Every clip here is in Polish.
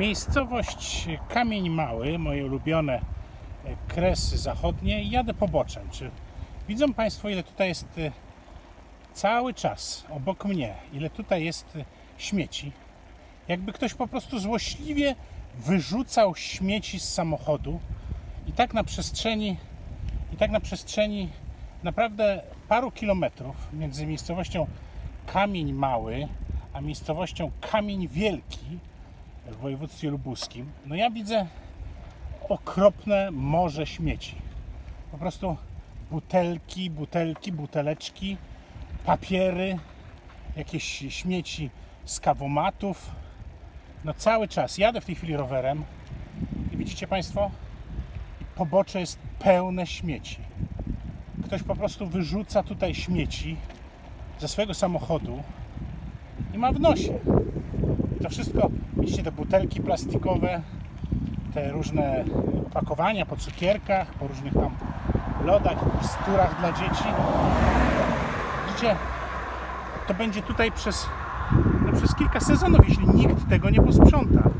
Miejscowość Kamień Mały, moje ulubione e, kresy zachodnie jadę poboczem. Czy widzą Państwo, ile tutaj jest e, cały czas obok mnie, ile tutaj jest e, śmieci? Jakby ktoś po prostu złośliwie wyrzucał śmieci z samochodu i tak na przestrzeni i tak na przestrzeni naprawdę paru kilometrów między miejscowością Kamień Mały a miejscowością Kamień Wielki w województwie lubuskim, no ja widzę okropne morze śmieci. Po prostu butelki, butelki, buteleczki, papiery, jakieś śmieci z kawomatów. No cały czas. Jadę w tej chwili rowerem i widzicie Państwo, pobocze jest pełne śmieci. Ktoś po prostu wyrzuca tutaj śmieci ze swojego samochodu i ma w nosie. To wszystko, widzicie, te butelki plastikowe, te różne opakowania po cukierkach, po różnych tam lodach, miksturach dla dzieci. Widzicie, to będzie tutaj przez, no przez kilka sezonów, jeśli nikt tego nie posprząta.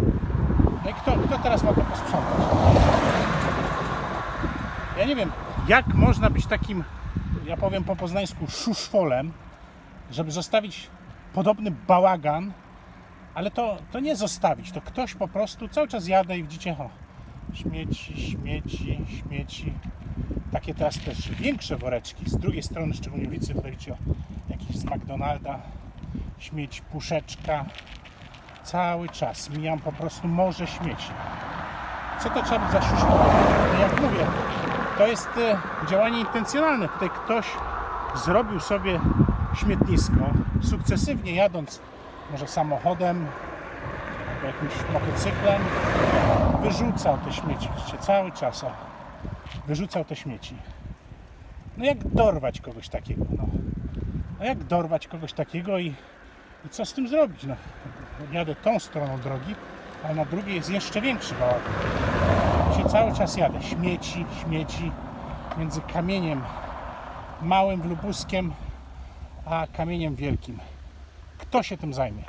No i kto, kto teraz ma to posprzątać? Ja nie wiem, jak można być takim, ja powiem po poznańsku, szuszwolem, żeby zostawić podobny bałagan, ale to, to nie zostawić, to ktoś po prostu cały czas jadę i widzicie, o, śmieci, śmieci, śmieci. Takie teraz też większe woreczki. Z drugiej strony, szczególnie ulicy, tutaj widzicie, o, jakiś z McDonalda, śmieć, puszeczka. Cały czas mijam po prostu morze śmieci. Co to trzeba być za? No jak mówię, to jest e, działanie intencjonalne. Tutaj ktoś zrobił sobie śmietnisko, sukcesywnie jadąc może samochodem, jakimś motocyklem, wyrzucał te śmieci, widzicie, cały czas, wyrzucał te śmieci. No jak dorwać kogoś takiego, no? no jak dorwać kogoś takiego i, i co z tym zrobić, no? Jadę tą stroną drogi, a na drugiej jest jeszcze większy bałagan. Się cały czas jadę, śmieci, śmieci, między kamieniem małym w Lubuskiem, a kamieniem wielkim. Kto się tym zajmie?